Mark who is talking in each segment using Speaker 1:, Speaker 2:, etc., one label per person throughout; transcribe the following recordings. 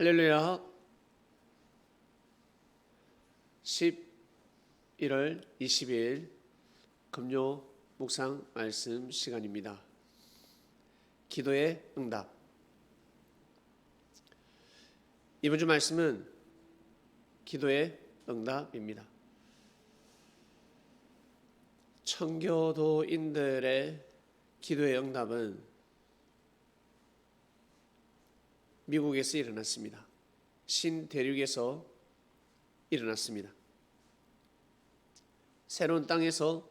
Speaker 1: 할렐루야. 11월 20일 금요 묵상 말씀 시간입니다. 기도의 응답. 이번 주 말씀은 기도의 응답입니다. 청교도인들의 기도의 응답은 미국에서 일어났습니다. 신대륙에서 일어났습니다. 새로운 땅에서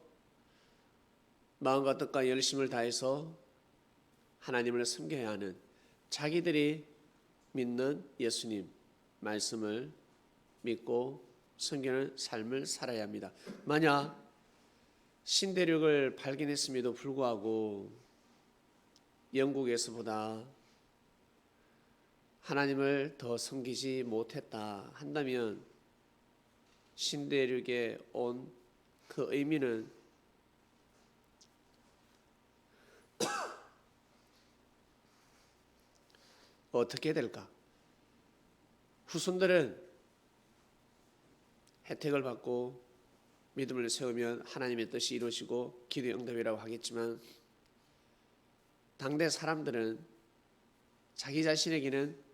Speaker 1: 마음과 뜻과 열심을 다해서 하나님을 섬겨야 하는 자기들이 믿는 예수님 말씀을 믿고 섬기는 삶을 살아야 합니다. 만약 신대륙을 발견했음에도 불구하고 영국에서보다 하나님을 더 섬기지 못했다 한다면 신대륙에 온 그 의미는 어떻게 될까? 후손들은 혜택을 받고 믿음을 세우면 하나님의 뜻이 이루어지고 기도의 응답이라고 하겠지만 당대 사람들은 자기 자신에게는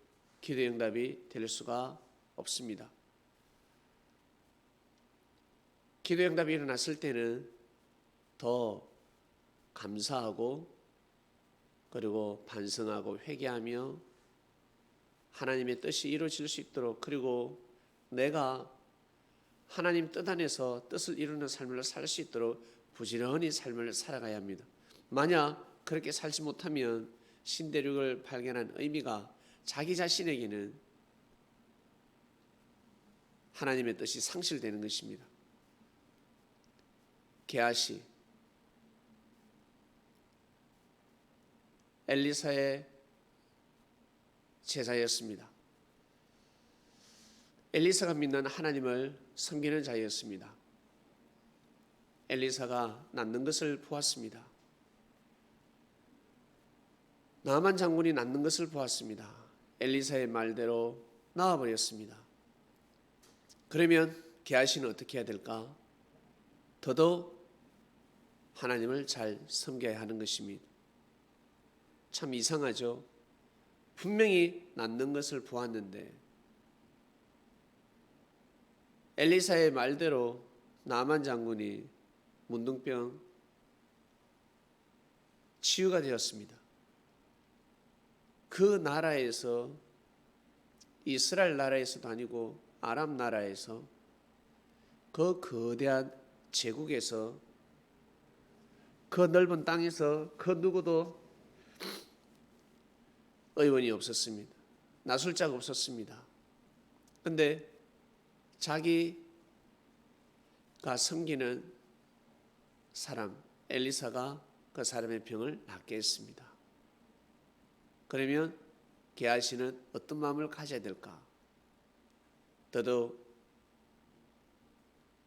Speaker 1: 기도의 응답이 될 수가 없습니다. 기도의 응답이 일어났을 때는 더 감사하고 그리고 반성하고 회개하며 하나님의 뜻이 이루어질 수 있도록 그리고 내가 하나님 뜻 안에서 뜻을 이루는 삶을 살 수 있도록 부지런히 삶을 살아가야 합니다. 만약 그렇게 살지 못하면 신대륙을 발견한 의미가 자기 자신에게는 하나님의 뜻이 상실되는 것입니다. 게하시 엘리사의 제자였습니다. 엘리사가 믿는 하나님을 섬기는 자였습니다. 엘리사가 낳는 것을 보았습니다. 나만 장군이 낳는 것을 보았습니다. 엘리사의 말대로 나와버렸습니다. 그러면 게하시는 어떻게 해야 될까? 더더욱 하나님을 잘 섬겨야 하는 것입니다. 참 이상하죠. 분명히 낳는 것을 보았는데 엘리사의 말대로 나만 장군이 문둥병 치유가 되었습니다. 그 나라에서 이스라엘 나라에서도 아니고 아람 나라에서 그 거대한 제국에서 그 넓은 땅에서 그 누구도 의원이 없었습니다. 나술자가 없었습니다. 근데 자기가 섬기는 사람 엘리사가 그 사람의 병을 낫게 했습니다. 그러면 게하시는 어떤 마음을 가져야 될까? 더더욱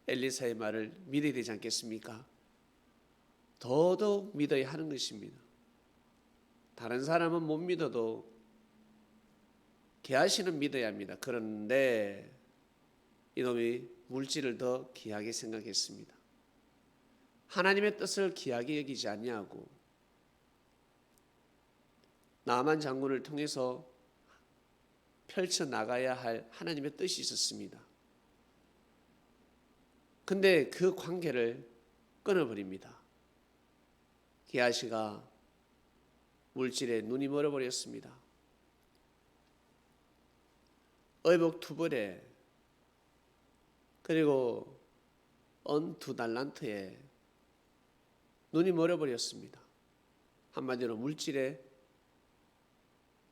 Speaker 1: 엘리사의 말을 믿어야 되지 않겠습니까? 더더욱 믿어야 하는 것입니다. 다른 사람은 못 믿어도 게하시는 믿어야 합니다. 그런데 이놈이 물질을 더 귀하게 생각했습니다. 하나님의 뜻을 귀하게 여기지 아니하고 나만 장군을 통해서 펼쳐 나가야 할 하나님의 뜻이 있었습니다. 근데 그 관계를 끊어버립니다. 게하시가 물질에 눈이 멀어버렸습니다. 의복 투벌에 그리고 언 두 달란트에 눈이 멀어버렸습니다. 한마디로 물질에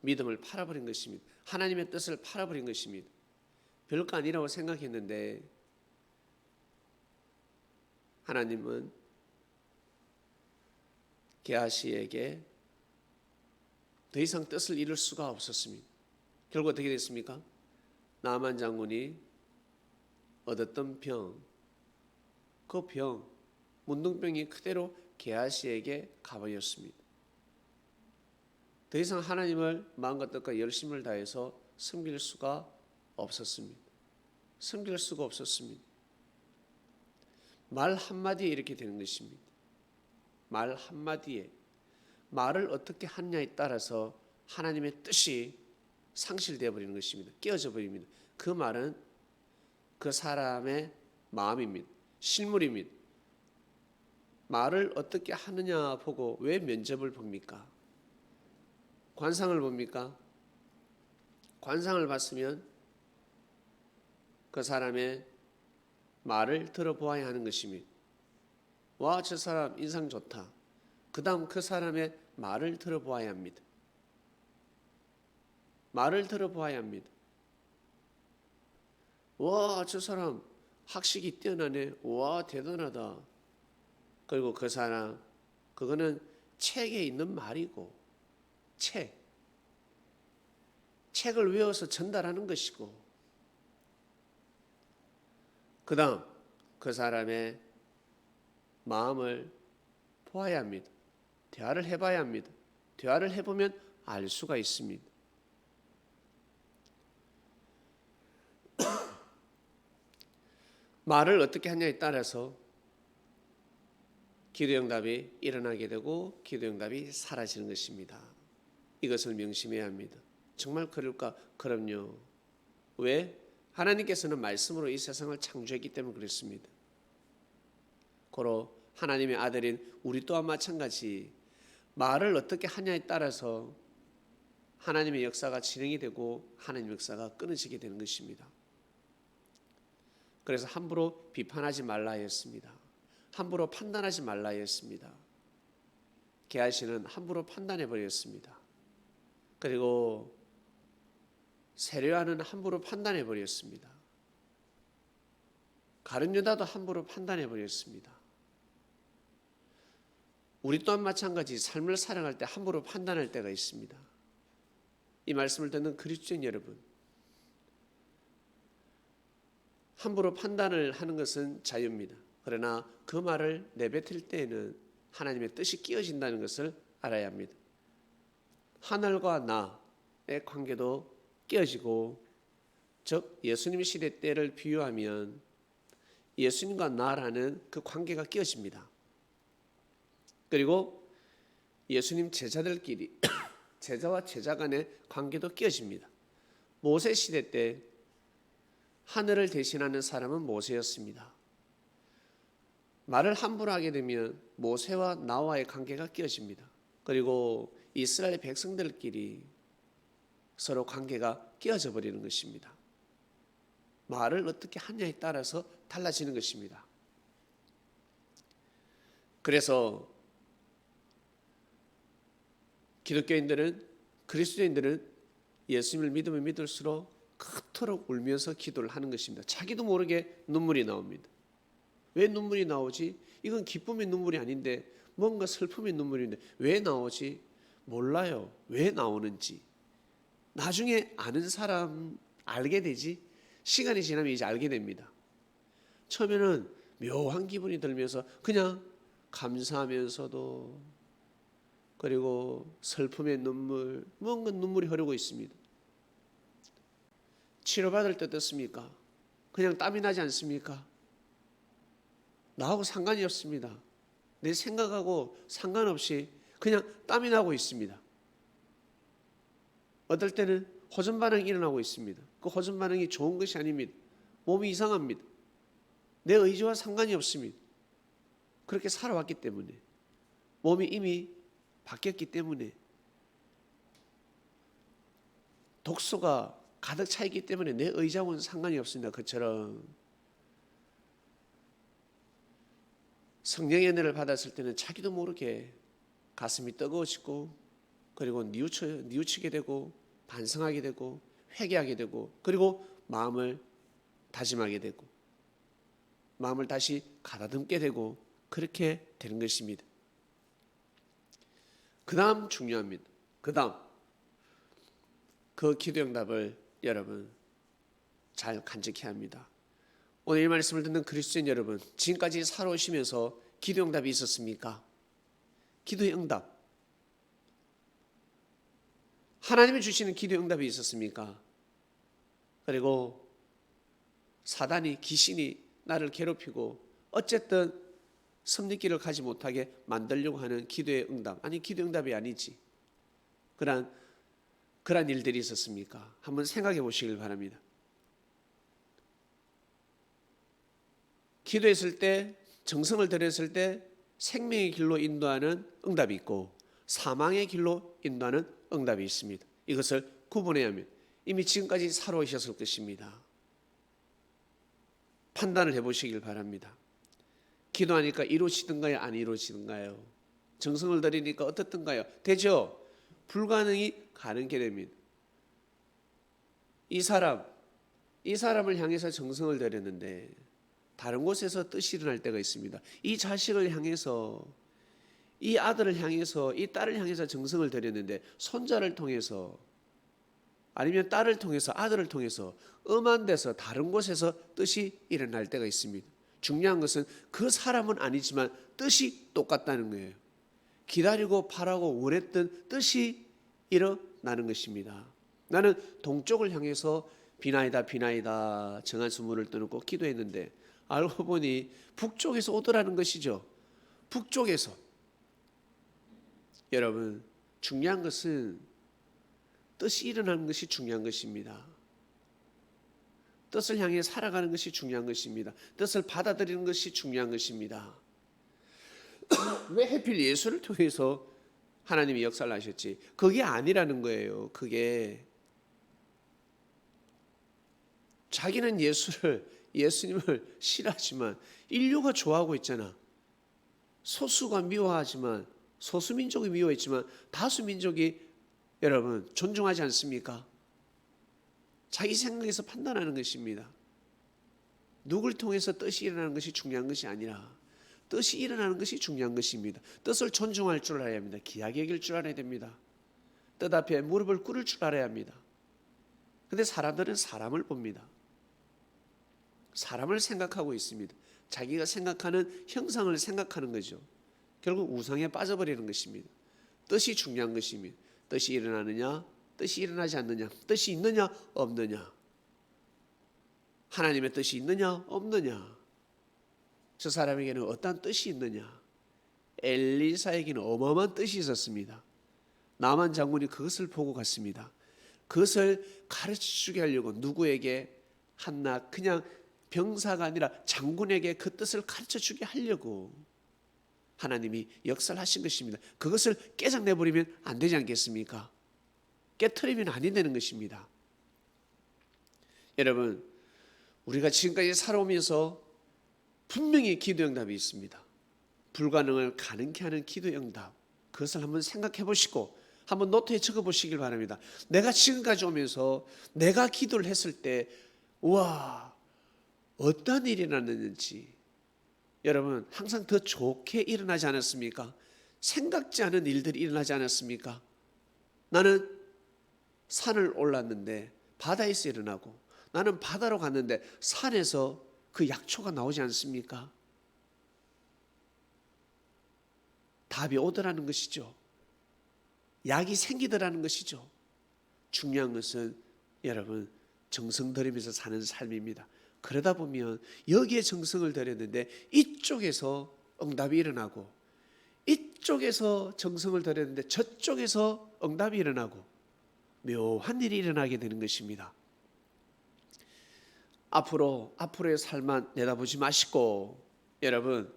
Speaker 1: 믿음을 팔아버린 것입니다. 하나님의 뜻을 팔아버린 것입니다. 별거 아니라고 생각했는데 하나님은 게하시에게 더 이상 뜻을 이룰 수가 없었습니다. 결국 어떻게 됐습니까? 나만 장군이 얻었던 병, 그 병, 문둥병이 그대로 게하시에게 가버렸습니다. 더 이상 하나님을 마음과 뜻과 열심을 다해서 섬길 수가 없었습니다. 섬길 수가 없었습니다. 말 한마디에 이렇게 되는 것입니다. 말 한마디에 말을 어떻게 하느냐에 따라서 하나님의 뜻이 상실되어 버리는 것입니다. 깨어져 버립니다. 그 말은 그 사람의 마음입니다. 실물입니다. 말을 어떻게 하느냐 보고 왜 면접을 봅니까? 관상을 봅니까? 관상을 봤으면 그 사람의 말을 들어보아야 하는 것입니다. 와, 저 사람 인상 좋다. 그 다음 그 사람의 말을 들어보아야 합니다. 말을 들어보아야 합니다. 와, 저 사람 학식이 뛰어나네. 와, 대단하다. 그리고 그 사람, 그거는 책에 있는 말이고, 책. 책을 외워서 전달하는 것이고, 그 다음, 그 사람의 마음을 보아야 합니다. 대화를 해봐야 합니다. 대화를 해보면 알 수가 있습니다. 말을 어떻게 하냐에 따라서 기도응답이 일어나게 되고 기도응답이 사라지는 것입니다. 이것을 명심해야 합니다. 정말 그럴까? 그럼요. 왜? 하나님께서는 말씀으로 이 세상을 창조했기 때문에 그렇습니다. 고로 하나님의 아들인 우리 또한 마찬가지 말을 어떻게 하냐에 따라서 하나님의 역사가 진행이 되고 하나님의 역사가 끊어지게 되는 것입니다. 그래서 함부로 비판하지 말라 했습니다. 함부로 판단하지 말라 했습니다. 게하시는 함부로 판단해 버렸습니다. 그리고 세례와는 함부로 판단해 버렸습니다. 가룟 유다도 함부로 판단해 버렸습니다. 우리 또한 마찬가지 삶을 살아갈 때 함부로 판단할 때가 있습니다. 이 말씀을 듣는 그리스도인 여러분, 함부로 판단을 하는 것은 자유입니다. 그러나 그 말을 내뱉을 때에는 하나님의 뜻이 끼어진다는 것을 알아야 합니다. 하늘과 나의 관계도 끼어지고, 즉 예수님 시대 때를 비유하면 예수님과 나라는 그 관계가 끼어집니다. 그리고 예수님 제자들끼리 제자와 제자 간의 관계도 끼어집니다. 모세 시대 때 하늘을 대신하는 사람은 모세였습니다. 말을 함부로 하게 되면 모세와 나와의 관계가 끼어집니다. 그리고 이스라엘 백성들끼리 서로 관계가 끼어져 버리는 것입니다. 말을 어떻게 하냐에 따라서 달라지는 것입니다. 그래서 기독교인들은 그리스도인들은 예수님을 믿으면 믿을수록 그토록 울면서 기도를 하는 것입니다. 자기도 모르게 눈물이 나옵니다. 왜 눈물이 나오지? 이건 기쁨의 눈물이 아닌데 뭔가 슬픔의 눈물인데 왜 나오지? 몰라요. 왜 나오는지. 나중에 아는 사람 알게 되지. 시간이 지나면 이제 알게 됩니다. 처음에는 묘한 기분이 들면서 그냥 감사하면서도 그리고 슬픔의 눈물, 뭔가 눈물이 흐르고 있습니다. 치료받을 때 어떻습니까? 그냥 땀이 나지 않습니까? 나하고 상관이 없습니다. 내 생각하고 상관없이 그냥 땀이 나고 있습니다. 어떨 때는 호전 반응이 일어나고 있습니다. 그 호전 반응이 좋은 것이 아닙니다. 몸이 이상합니다. 내 의지와 상관이 없습니다. 그렇게 살아왔기 때문에 몸이 이미 바뀌었기 때문에 독소가 가득 차 있기 때문에 내 의자와는 상관이 없습니다. 그처럼 성령의 은혜를 받았을 때는 자기도 모르게 가슴이 뜨거워지고 그리고 뉘우쳐, 뉘우치게 되고 반성하게 되고 회개하게 되고 그리고 마음을 다짐하게 되고 마음을 다시 가다듬게 되고 그렇게 되는 것입니다. 그 다음 중요합니다. 그 다음 그 기도 응답을 여러분 잘 간직해야 합니다. 오늘 이 말씀을 듣는 그리스도인 여러분, 지금까지 살아오시면서 기도 응답이 있었습니까? 기도의 응답. 하나님이 주시는 기도 응답이 있었습니까? 그리고 사단이 귀신이 나를 괴롭히고 어쨌든 섭리기를 가지 못하게 만들려고 하는 기도의 응답 아니 기도 응답이 아니지 그런 그런 일들이 있었습니까? 한번 생각해 보시길 바랍니다. 기도했을 때 정성을 들였을 때 생명의 길로 인도하는 응답이 있고 사망의 길로 인도하는 응답이 있습니다. 이것을 구분해야 합니다. 이미 지금까지 살아오셨을 것입니다. 판단을 해보시길 바랍니다. 기도하니까 이루어지든가요, 안 이루어지든가요? 정성을 들이니까 어떻든가요? 되죠? 불가능이 가능게 됩니다. 이 사람, 이 사람을 향해서 정성을 들였는데 다른 곳에서 뜻이 일어날 때가 있습니다. 이 자식을 향해서 이 아들을 향해서 이 딸을 향해서 정성을 들였는데 손자를 통해서 아니면 딸을 통해서 아들을 통해서 엄한 데서 다른 곳에서 뜻이 일어날 때가 있습니다. 중요한 것은 그 사람은 아니지만 뜻이 똑같다는 거예요. 기다리고 바라고 원했던 뜻이 일어나는 것입니다. 나는 동쪽을 향해서 비나이다 비나이다 정한 수문을 떠놓고 기도했는데 알고 보니 북쪽에서 오더라는 것이죠. 북쪽에서 여러분 중요한 것은 뜻이 일어나는 것이 중요한 것입니다. 뜻을 향해 살아가는 것이 중요한 것입니다. 뜻을 받아들이는 것이 중요한 것입니다. 왜 해필 예수를 통해서 하나님이 역사를 하셨지? 그게 아니라는 거예요. 그게 자기는 예수를 예수님을 싫어하지만 인류가 좋아하고 있잖아. 소수가 미워하지만 소수 민족이 미워했지만 다수 민족이 여러분 존중하지 않습니까? 자기 생각에서 판단하는 것입니다. 누굴 통해서 뜻이 일어나는 것이 중요한 것이 아니라 뜻이 일어나는 것이 중요한 것입니다. 뜻을 존중할 줄 알아야 합니다. 귀하게 여길 줄 알아야 됩니다. 뜻 앞에 무릎을 꿇을 줄 알아야 합니다. 근데 사람들은 사람을 봅니다. 사람을 생각하고 있습니다. 자기가 생각하는 형상을 생각하는 거죠. 결국 우상에 빠져버리는 것입니다. 뜻이 중요한 것입니다. 뜻이 일어나느냐, 뜻이 일어나지 않느냐, 뜻이 있느냐, 없느냐. 하나님의 뜻이 있느냐, 없느냐. 저 사람에게는 어떤 뜻이 있느냐. 엘리사에게는 어마어마한 뜻이 있었습니다. 나만 장군이 그것을 보고 갔습니다. 그것을 가르쳐 주게 하려고 누구에게 한나 그냥 병사가 아니라 장군에게 그 뜻을 가르쳐 주게 하려고 하나님이 역사를 하신 것입니다. 그것을 깨작내 버리면 안 되지 않겠습니까? 깨트리면 아니 되는 것입니다. 여러분, 우리가 지금까지 살아오면서 분명히 기도 응답이 있습니다. 불가능을 가능케 하는 기도 응답. 그것을 한번 생각해 보시고 한번 노트에 적어 보시길 바랍니다. 내가 지금까지 오면서 내가 기도를 했을 때 와, 어떤 일이 일어났는지 여러분 항상 더 좋게 일어나지 않았습니까? 생각지 않은 일들이 일어나지 않았습니까? 나는 산을 올랐는데 바다에서 일어나고 나는 바다로 갔는데 산에서 그 약초가 나오지 않습니까? 답이 오더라는 것이죠. 약이 생기더라는 것이죠. 중요한 것은 여러분 정성 들이면서 사는 삶입니다. 그러다 보면 여기에 정성을 들였는데 이쪽에서 응답이 일어나고 이쪽에서 정성을 들였는데 저쪽에서 응답이 일어나고 묘한 일이 일어나게 되는 것입니다. 앞으로 앞으로의 삶만 내다보지 마시고 여러분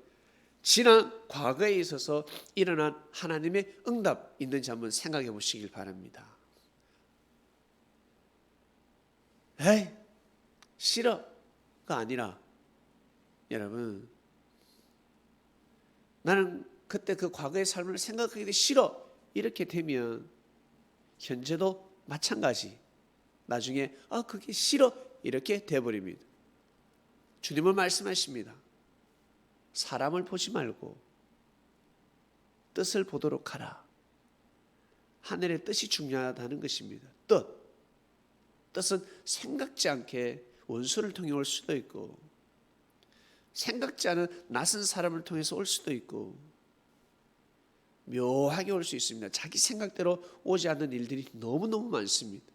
Speaker 1: 지난 과거에 있어서 일어난 하나님의 응답 있는지 한번 생각해 보시길 바랍니다. 에이 싫어 가 아니라 여러분 나는 그때 그 과거의 삶을 생각하기 싫어 이렇게 되면 현재도 마찬가지 나중에 아 그게 싫어 이렇게 돼버립니다. 주님은 말씀하십니다. 사람을 보지 말고 뜻을 보도록 하라. 하늘의 뜻이 중요하다는 것입니다. 뜻. 뜻은 생각지 않게 원수를 통해 올 수도 있고, 생각지 않은 낯선 사람을 통해서 올 수도 있고, 묘하게 올 수 있습니다. 자기 생각대로 오지 않는 일들이 너무너무 많습니다.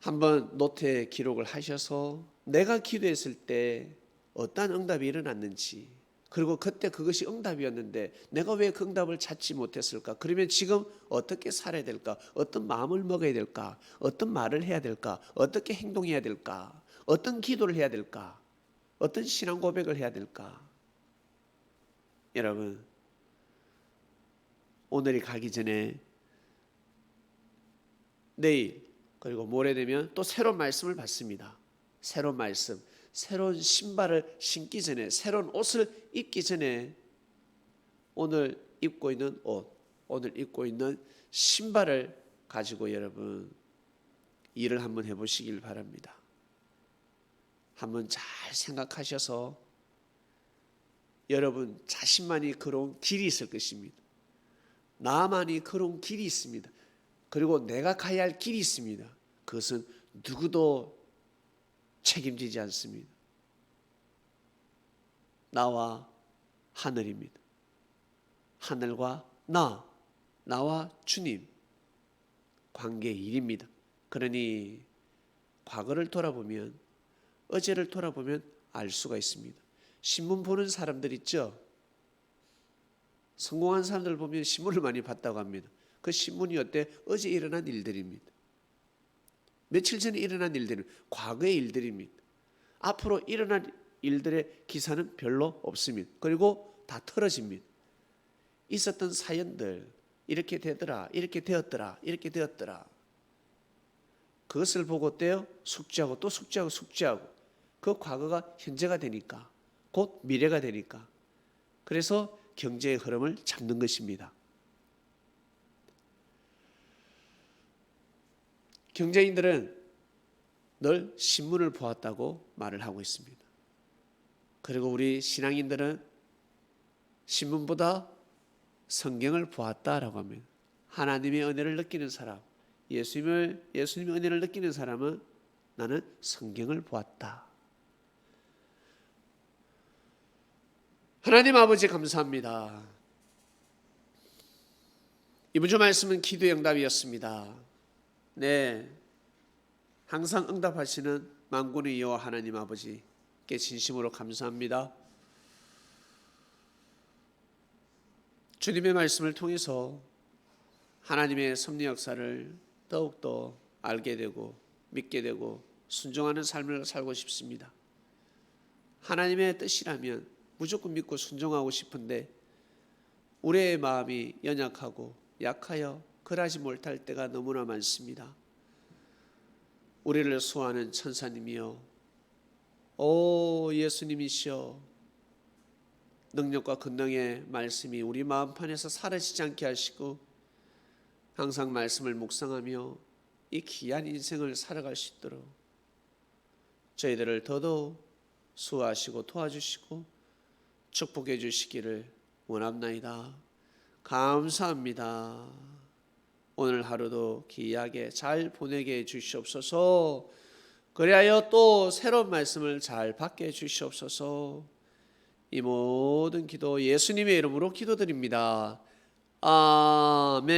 Speaker 1: 한번 노트에 기록을 하셔서 내가 기도했을 때 어떠한 응답이 일어났는지 그리고 그때 그것이 응답이었는데 내가 왜 그 응답을 찾지 못했을까? 그러면 지금 어떻게 살아야 될까? 어떤 마음을 먹어야 될까? 어떤 말을 해야 될까? 어떻게 행동해야 될까? 어떤 기도를 해야 될까? 어떤 신앙 고백을 해야 될까? 여러분 오늘이 가기 전에 내일 그리고 모레 되면 또 새로운 말씀을 받습니다. 새로운 말씀, 새로운 신발을 신기 전에, 새로운 옷을 입기 전에 오늘 입고 있는 옷, 오늘 입고 있는 신발을 가지고 여러분 일을 한번 해보시길 바랍니다. 한번 잘 생각하셔서 여러분 자신만이 걸어온 길이 있을 것입니다. 나만이 걸어온 길이 있습니다. 그리고 내가 가야 할 길이 있습니다. 그것은 누구도 책임지지 않습니다. 나와 하늘입니다. 하늘과 나, 나와 주님 관계의 일입니다. 그러니 과거를 돌아보면 어제를 돌아보면 알 수가 있습니다. 신문 보는 사람들 있죠? 성공한 사람들 보면 신문을 많이 봤다고 합니다. 그 신문이 어때? 어제 일어난 일들입니다. 며칠 전에 일어난 일들은 과거의 일들입니다. 앞으로 일어날 일들의 기사는 별로 없습니다. 그리고 다 털어집니다. 있었던 사연들 이렇게 되더라, 이렇게 되었더라, 이렇게 되었더라. 그것을 보고 떼어 숙지하고 또 숙지하고 숙지하고 그 과거가 현재가 되니까 곧 미래가 되니까 그래서 경제의 흐름을 잡는 것입니다. 경제인들은 늘 신문을 보았다고 말을 하고 있습니다. 그리고 우리 신앙인들은 신문보다 성경을 보았다라고 합니다. 하나님의 은혜를 느끼는 사람, 예수님을 예수님의 은혜를 느끼는 사람은 나는 성경을 보았다. 하나님 아버지 감사합니다. 이번 주 말씀은 기도의 응답이었습니다. 네. 항상 응답하시는 만군의 여호와 하나님 아버지께 진심으로 감사합니다. 주님의 말씀을 통해서 하나님의 섭리 역사를 더욱더 알게 되고 믿게 되고 순종하는 삶을 살고 싶습니다. 하나님의 뜻이라면 무조건 믿고 순종하고 싶은데 우리의 마음이 연약하고 약하여 그러지 못할 때가 너무나 많습니다. 우리를 수호하는 천사님이여, 오 예수님이시여, 능력과 권능의 말씀이 우리 마음판에서 사라지지 않게 하시고 항상 말씀을 묵상하며 이 귀한 인생을 살아갈 수 있도록 저희들을 더더욱 수호하시고 도와주시고 축복해 주시기를 원합나이다. 감사합니다. 오늘 하루도 귀하게 잘 보내게 해 주시옵소서. 그리하여 또 새로운 말씀을 잘 받게 해 주시옵소서. 이 모든 기도 예수님의 이름으로 기도드립니다. 아멘.